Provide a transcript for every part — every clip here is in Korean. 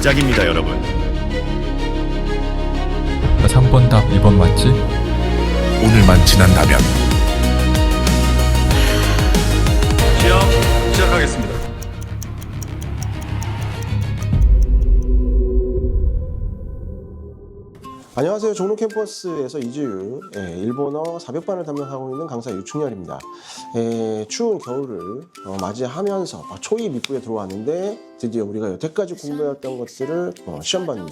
시작입니다, 여러분. 나 3번 답 2번 맞지? 오늘만 지난다면 시험 시작하겠습니다. 안녕하세요. 종로 캠퍼스에서 이주유, 예, 일본어 400반을 담당하고 있는 강사 유충렬입니다. 예, 추운 겨울을 어, 맞이하면서 어, 초입 입구에 들어왔는데 드디어 우리가 여태까지 공부해왔던 것들을 어, 시험 받는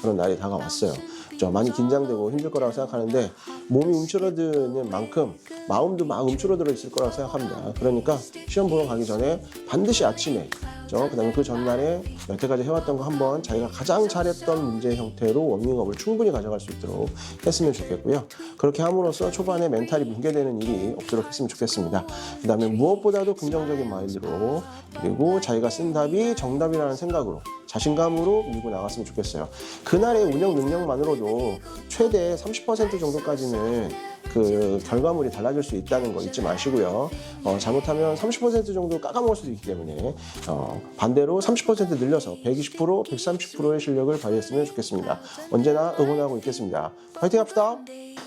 그런 날이 다가왔어요. 저 많이 긴장되고 힘들 거라고 생각하는데 몸이 움츠러드는 만큼 마음도 막 움츠러들어 있을 거라고 생각합니다. 그러니까 시험 보러 가기 전에 반드시 아침에 저 그다음에 그 전날에 여태까지 해왔던 거 한번 자기가 가장 잘했던 문제 형태로 워밍업을 충분히 가져갈 수 있도록 했으면 좋겠고요. 그렇게 함으로써 초반에 멘탈이 붕괴되는 일이 없도록 했으면 좋겠습니다. 그 다음에 무엇보다도 긍정적인 마인드로 그리고 자기가 쓴 답이 정답이라는 생각으로 자신감으로 밀고 나갔으면 좋겠어요. 그날의 운영 능력만으로도 최대 30% 정도까지는 그 결과물이 달라질 수 있다는 거 잊지 마시고요. 어, 잘못하면 30% 정도 깎아먹을 수도 있기 때문에 어, 반대로 30% 늘려서 120%, 130%의 실력을 발휘했으면 좋겠습니다. 언제나 응원하고 있겠습니다. 파이팅 합시다.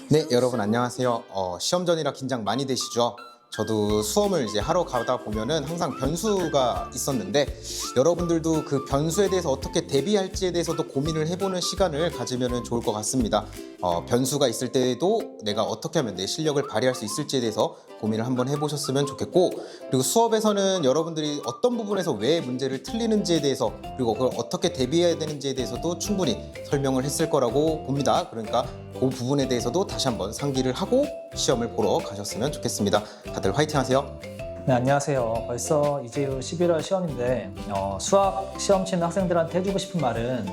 네, 여러분 안녕하세요. 어, 시험 전이라 긴장 많이 되시죠? 저도 수험을 이제 하러 가다 보면은 항상 변수가 있었는데 여러분들도 그 변수에 대해서 어떻게 대비할지에 대해서도 고민을 해보는 시간을 가지면 좋을 것 같습니다. 어, 변수가 있을 때에도 내가 어떻게 하면 내 실력을 발휘할 수 있을지에 대해서 고민을 한번 해보셨으면 좋겠고 그리고 수업에서는 여러분들이 어떤 부분에서 왜 문제를 틀리는지에 대해서 그리고 그걸 어떻게 대비해야 되는지에 대해서도 충분히 설명을 했을 거라고 봅니다. 그러니까 그 부분에 대해서도 다시 한번 상기를 하고 시험을 보러 가셨으면 좋겠습니다. 다들 화이팅 하세요. 네, 안녕하세요. 벌써 이제 11월 시험인데 어, 수학 시험 치는 학생들한테 해주고 싶은 말은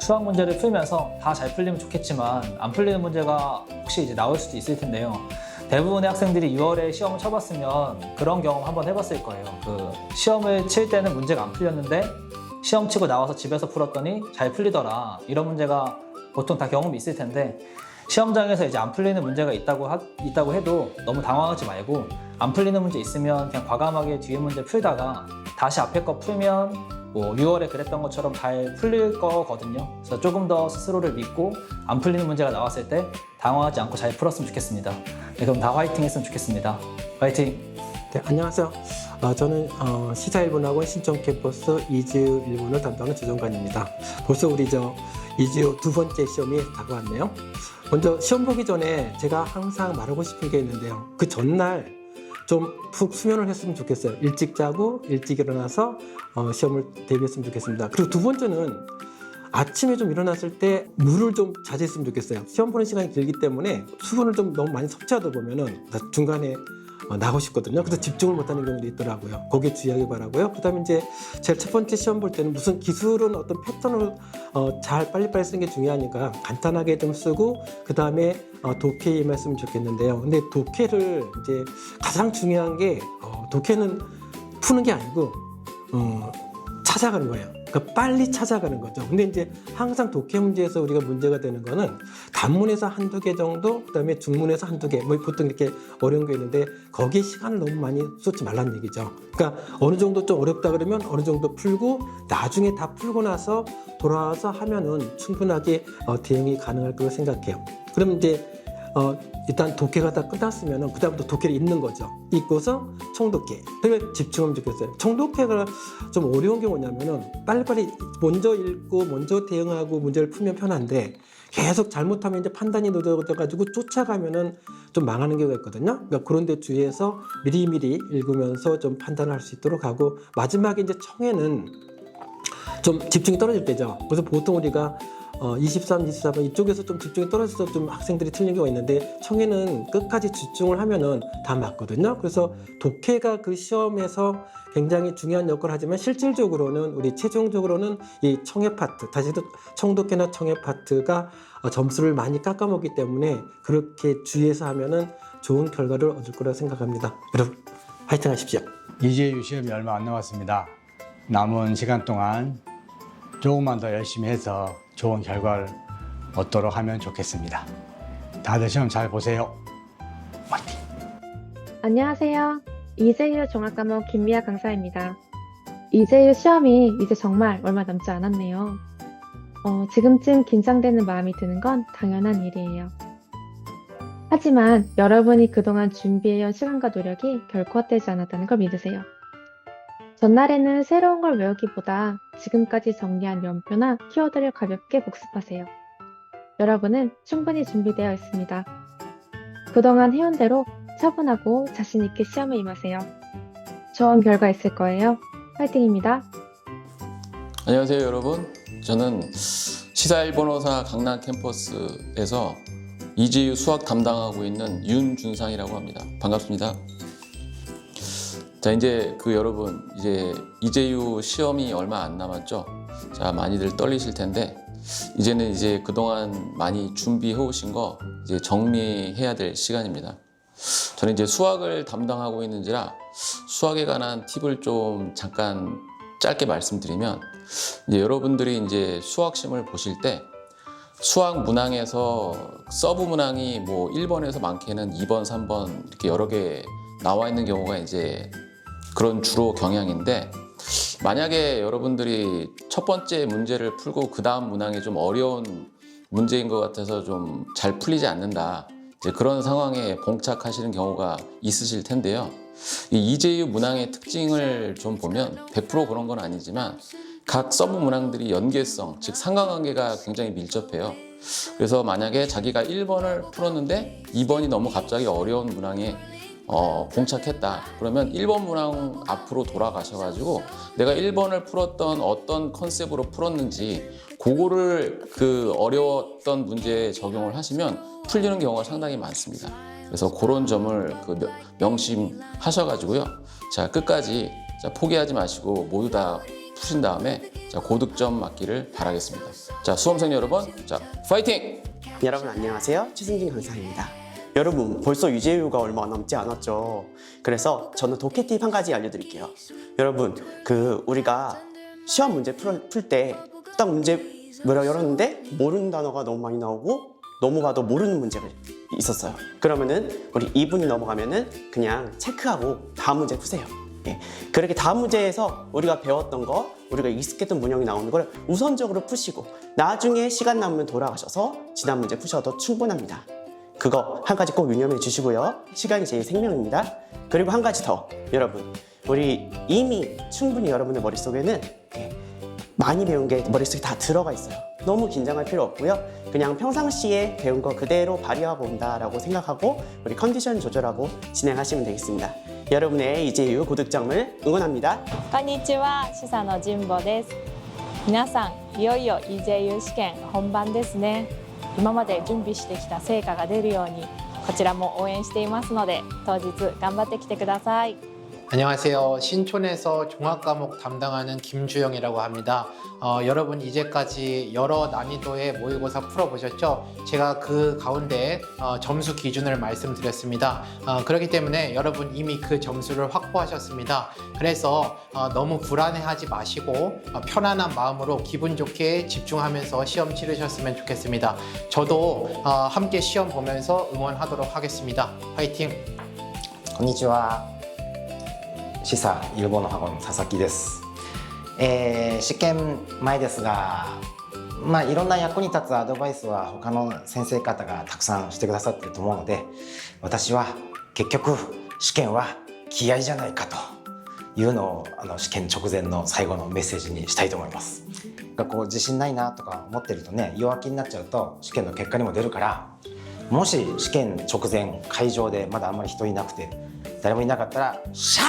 수학 문제를 풀면서 다 잘 풀리면 좋겠지만 안 풀리는 문제가 혹시 이제 나올 수도 있을 텐데요. 대부분의 학생들이 6월에 시험을 쳐봤으면 그런 경험 한번 해봤을 거예요. 그 시험을 칠 때는 문제가 안 풀렸는데 시험 치고 나와서 집에서 풀었더니 잘 풀리더라. 이런 문제가 보통 다 경험이 있을 텐데 시험장에서 이제 안 풀리는 문제가 있다고 하, 있다고 해도 너무 당황하지 말고 안 풀리는 문제 있으면 그냥 과감하게 뒤에 문제 풀다가 다시 앞에 거 풀면 뭐 6월에 그랬던 것처럼 잘 풀릴 거거든요. 그래서 조금 더 스스로를 믿고 안 풀리는 문제가 나왔을 때 당황하지 않고 잘 풀었으면 좋겠습니다. 네, 그럼 다 화이팅 했으면 좋겠습니다. 화이팅! 네, 안녕하세요. 어, 저는 어, 시사일본학원 신청 캠퍼스 이지우 일본을 담당하는 주정관입니다. 벌써 우리 저 이지우 두 번째 시험이 다가왔네요. 먼저 시험 보기 전에 제가 항상 말하고 싶은 게 있는데요. 그 전날 좀 푹 수면을 했으면 좋겠어요. 일찍 자고 일찍 일어나서 어, 시험을 대비했으면 좋겠습니다. 그리고 두 번째는 아침에 좀 일어났을 때 물을 좀 자제했으면 좋겠어요. 시험 보는 시간이 길기 때문에 수분을 좀 너무 많이 섭취하다 보면은 나 중간에 어, 나고 싶거든요. 그래서 집중을 못하는 경우도 있더라고요. 거기에 주의하기 바라고요. 그다음에 이제 제일 첫 번째 시험 볼 때는 무슨 기술은 어떤 패턴을 어, 잘 빨리빨리 쓰는 게 중요하니까 간단하게 좀 쓰고 그다음에 어, 독해에 임했으면 좋겠는데요. 근데 독해를 이제 가장 중요한 게 어, 독해는 푸는 게 아니고 어, 찾아가는 거예요. 그러니까 빨리 찾아가는 거죠. 근데 이제 항상 독해 문제에서 우리가 문제가 되는 거는 단문에서 한두 개 정도, 그다음에 중문에서 한두 개, 뭐 보통 이렇게 어려운 게 있는데 거기에 시간을 너무 많이 쏟지 말라는 얘기죠. 그러니까 어느 정도 좀 어렵다 그러면 어느 정도 풀고 나중에 다 풀고 나서 돌아와서 하면은 충분하게 어, 대응이 가능할 거라고 생각해요. 그럼 이제 어, 일단 독해가 다 끝났으면 그다음부터 독해를 읽는 거죠. 읽고서 총독해. 그러면 집중하면 좋겠어요. 총독해가 좀 어려운 게 뭐냐면은 빨리빨리 먼저 읽고 먼저 대응하고 문제를 풀면 편한데 계속 잘못하면 이제 판단이 늦어져가지고 쫓아가면은 좀 망하는 경우가 있거든요. 그러니까 그런 데 주의해서 미리미리 읽으면서 좀 판단을 할수 있도록 하고 마지막에 이제 청에는 좀 집중이 떨어질 때죠. 그래서 보통 우리가 어, 23, 24번 이쪽에서 좀 집중이 떨어져서 좀 학생들이 틀린 경우가 있는데 청에는 끝까지 집중을 하면은 다 맞거든요. 그래서 독해가 그 시험에서 굉장히 중요한 역할을 하지만 실질적으로는 우리 최종적으로는 이 청해 파트, 다시 또 청독해나 청해 파트가 어, 점수를 많이 깎아먹기 때문에 그렇게 주의해서 하면은 좋은 결과를 얻을 거라 생각합니다. 여러분 화이팅 하십시오. 이제 시험이 얼마 안 남았습니다. 남은 시간 동안 조금만 더 열심히 해서 좋은 결과를 얻도록 하면 좋겠습니다. 다들 시험 잘 보세요. 화이팅! 안녕하세요. 이재유 종합과목 김미아 강사입니다. 이재유 시험이 이제 정말 얼마 남지 않았네요. 어, 지금쯤 긴장되는 마음이 드는 건 당연한 일이에요. 하지만 여러분이 그동안 준비해온 시간과 노력이 결코 헛되지 않았다는 걸 믿으세요. 전날에는 새로운 걸 외우기보다 지금까지 정리한 연표나 키워드를 가볍게 복습하세요. 여러분은 충분히 준비되어 있습니다. 그동안 해온 대로 차분하고 자신있게 시험에 임하세요. 좋은 결과 있을 거예요. 화이팅입니다. 안녕하세요 여러분 저는 시사일본어사 강남 캠퍼스에서 이재유 수학 담당하고 있는 윤준상이라고 합니다 반갑습니다 자 이제 그 여러분 이제 이재유 시험이 얼마 안 남았죠? 자 많이들 떨리실 텐데 이제는 이제 그동안 많이 준비해 오신 거 이제 정리해야 될 시간입니다. 저는 이제 수학을 담당하고 있는지라 수학에 관한 팁을 좀 잠깐 짧게 말씀드리면 이제 여러분들이 이제 수학 시험을 보실 때 수학 문항에서 서브 문항이 뭐 1번에서 많게는 2번, 3번 이렇게 여러 개 나와 있는 경우가 이제 그런 주로 경향인데 만약에 여러분들이 첫 번째 문제를 풀고 그 다음 문항이 좀 어려운 문제인 것 같아서 좀 잘 풀리지 않는다. 이제 그런 상황에 봉착하시는 경우가 있으실 텐데요. 이 이재유 문항의 특징을 좀 보면 100% 그런 건 아니지만 각 서브 문항들이 연계성, 즉 상관관계가 굉장히 밀접해요. 그래서 만약에 자기가 1번을 풀었는데 2번이 너무 갑자기 어려운 문항에 어, 봉착했다. 그러면 1번 문항 앞으로 돌아가셔가지고 내가 1번을 풀었던 어떤 컨셉으로 풀었는지 그거를 그 어려웠던 문제에 적용을 하시면 풀리는 경우가 상당히 많습니다. 그래서 그런 점을 그 명- 명심하셔가지고요. 자 끝까지 자, 포기하지 마시고 모두 다 푸신 다음에 자 고득점 맞기를 바라겠습니다. 자 수험생 여러분, 자 파이팅! 여러분 안녕하세요. 최승진 강사입니다. 여러분 벌써 유재유가 얼마 남지 않았죠. 그래서 저는 독해 팁한 가지 알려드릴게요. 여러분 그 우리가 시험 문제 풀 때 딱 문제 뭐라 열었는데 모르는 단어가 너무 많이 나오고 봐도 모르는 문제가 있었어요. 그러면은 우리 2분이 넘어가면은 그냥 체크하고 다음 문제 푸세요. 예. 그렇게 다음 문제에서 우리가 배웠던 거, 우리가 익숙했던 문형이 나오는 걸 우선적으로 푸시고 나중에 시간 남으면 돌아가셔서 지난 문제 푸셔도 충분합니다. 그거 한 가지 꼭 유념해 주시고요. 시간이 제일 생명입니다. 그리고 한 가지 더, 여러분. 우리 이미 충분히 여러분의 머릿속에는 예, 많이 배운 게 머릿속에 다 들어가 있어요. 너무 긴장할 필요 없고요. 그냥 평상시에 배운 거 그대로 발휘하고 온다라고 생각하고 우리 컨디션 조절하고 진행하시면 되겠습니다. 여러분의 이제유 고득점을 응원합니다. こんにちは、シサの神保です。皆さん、いよいよ EJU 試験本番ですね。 今まで準備してきた成果が出るように、こちらも応援していますので、当日頑張ってきてください。 안녕하세요. 신촌에서 종합과목 담당하는 김주영이라고 합니다. 어, 여러분 이제까지 여러 난이도의 모의고사 풀어보셨죠? 제가 그 가운데 어, 점수 기준을 말씀드렸습니다. 어, 그렇기 때문에 여러분 이미 그 점수를 확보하셨습니다. 그래서 어, 너무 불안해하지 마시고 어, 편안한 마음으로 기분 좋게 집중하면서 시험 치르셨으면 좋겠습니다. 저도 어, 함께 시험 보면서 응원하도록 하겠습니다. 화이팅! 안녕하세요. シサイルボの箱の佐々木です。えー試験前ですが、まあいろんな役に立つアドバイスは他の先生方がたくさんしてくださってると思うので、私は結局試験は気合じゃないかというのをあの試験直前の最後のメッセージにしたいと思います。がこう自信ないなとか思ってるとね弱気になっちゃうと試験の結果にも出るからもし試験直前会場でまだあんまり人いなくて誰もいなかったら「シャー!」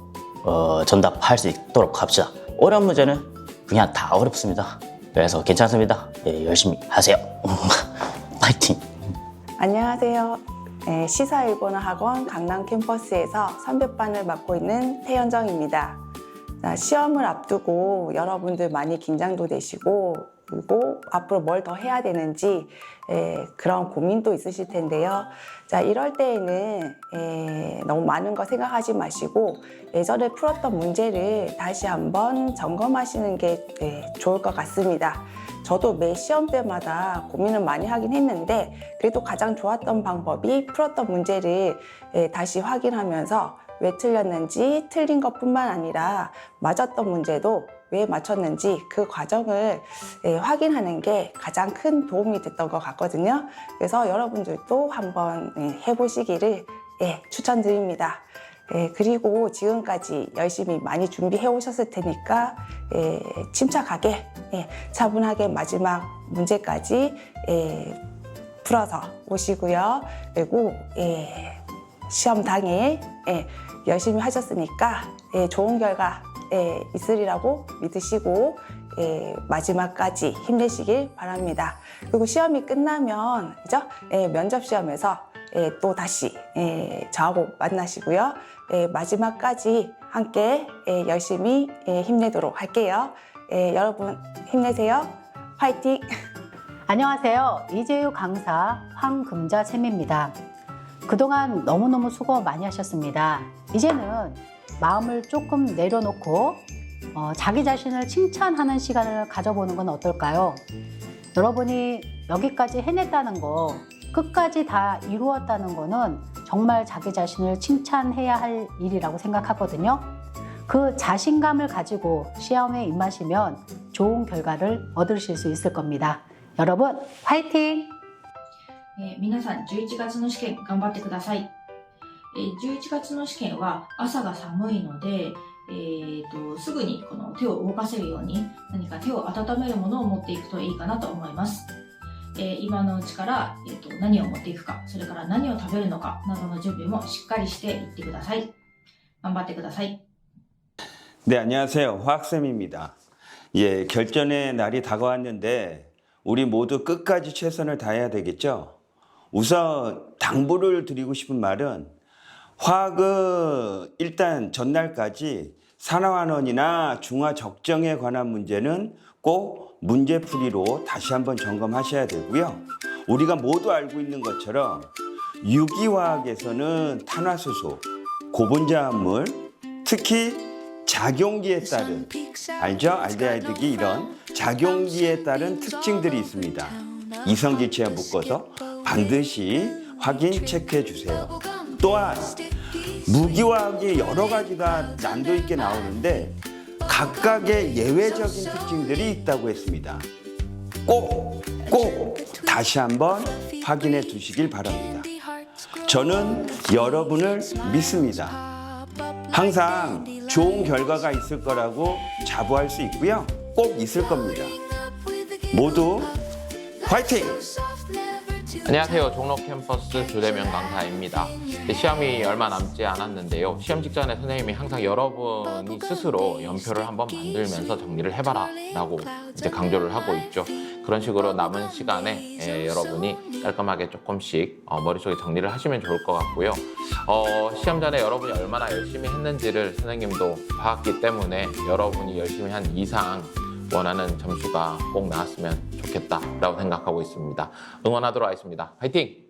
어, 전답할 수 있도록 합시다. 어려운 문제는 그냥 다 어렵습니다. 그래서 괜찮습니다. 예, 열심히 하세요. 파이팅! 안녕하세요. 네, 시사 일본어 학원 강남 캠퍼스에서 선배반을 맡고 있는 태연정입니다. 자, 시험을 앞두고 여러분들 많이 긴장도 되시고 그리고 앞으로 뭘 더 해야 되는지 예, 그런 고민도 있으실 텐데요. 자, 이럴 때에는 예, 너무 많은 거 생각하지 마시고 예전에 풀었던 문제를 다시 한번 점검하시는 게 예, 좋을 것 같습니다. 저도 매 시험 때마다 고민을 많이 하긴 했는데 그래도 가장 좋았던 방법이 풀었던 문제를 예, 다시 확인하면서 왜 틀렸는지 틀린 것뿐만 아니라 맞았던 문제도 왜 맞췄는지 그 과정을 예, 확인하는 게 가장 큰 도움이 됐던 것 같거든요. 그래서 여러분들도 한번 예, 해보시기를 예, 추천드립니다. 예, 그리고 지금까지 열심히 많이 준비해 오셨을 테니까 예, 침착하게 예, 차분하게 마지막 문제까지 예, 풀어서 오시고요. 그리고 예, 시험 당일 예, 열심히 하셨으니까 예, 좋은 결과 예, 있으리라고 믿으시고 예, 마지막까지 힘내시길 바랍니다. 그리고 시험이 끝나면 그죠? 예, 면접 시험에서 예, 또 다시 예, 저하고 만나시고요. 예, 마지막까지 함께 예, 열심히 예, 힘내도록 할게요. 예, 여러분 힘내세요. 화이팅! 안녕하세요. 이재유 강사 황금자 쌤입니다. 그동안 너무너무 수고 많이 하셨습니다. 이제는 마음을 조금 내려놓고 어, 자기 자신을 칭찬하는 시간을 가져보는 건 어떨까요? 여러분이 여기까지 해냈다는 거, 끝까지 다 이루었다는 거는 정말 자기 자신을 칭찬해야 할 일이라고 생각하거든요. 그 자신감을 가지고 시험에 임하시면 좋은 결과를 얻으실 수 있을 겁니다. 여러분, 화이팅! えー皆さん11月の試験頑張ってください。えー11月の試験は朝が寒いので、えーとすぐにこの手を動かせるように何か手を温めるものを持っていくといいかなと思います。えー今のうちから、えーと何を持っていくか、それから何を食べるのかなどの準備もしっかりしていってください。頑張ってください。 네, 안녕하세요. 화학쌤입니다. 예, 결전의 날이 다가왔는데 우리 모두 끝까지 최선을 다해야 되겠죠? 우선 당부를 드리고 싶은 말은 화학은 일단 전날까지 산화환원이나 중화 적정에 관한 문제는 꼭 문제풀이로 다시 한번 점검하셔야 되고요. 우리가 모두 알고 있는 것처럼 유기화학에서는 탄화수소, 고분자합물, 특히 작용기에 따른 알죠? 알데하이드기 이런 작용기에 따른 특징들이 있습니다. 이성질체와 묶어서 반드시 확인 체크해 주세요. 또한 무기화학이 여러 가지가 난도 있게 나오는데 각각의 예외적인 특징들이 있다고 했습니다. 꼭, 꼭 다시 한번 확인해 두시길 바랍니다. 저는 여러분을 믿습니다. 항상 좋은 결과가 있을 거라고 자부할 수 있고요. 꼭 있을 겁니다. 모두 화이팅! 안녕하세요. 종로 캠퍼스 조대명 강사입니다. 이제 시험이 얼마 남지 않았는데요. 시험 직전에 선생님이 항상 여러분이 스스로 연표를 한번 만들면서 정리를 해봐라 라고 이제 강조를 하고 있죠. 그런 식으로 남은 시간에 예, 여러분이 깔끔하게 조금씩 어, 머릿속에 정리를 하시면 좋을 것 같고요. 어, 시험 전에 여러분이 얼마나 열심히 했는지를 선생님도 봤기 때문에 여러분이 열심히 한 이상 원하는 점수가 꼭 나왔으면 좋겠다라고 생각하고 있습니다. 응원하도록 하겠습니다. 화이팅!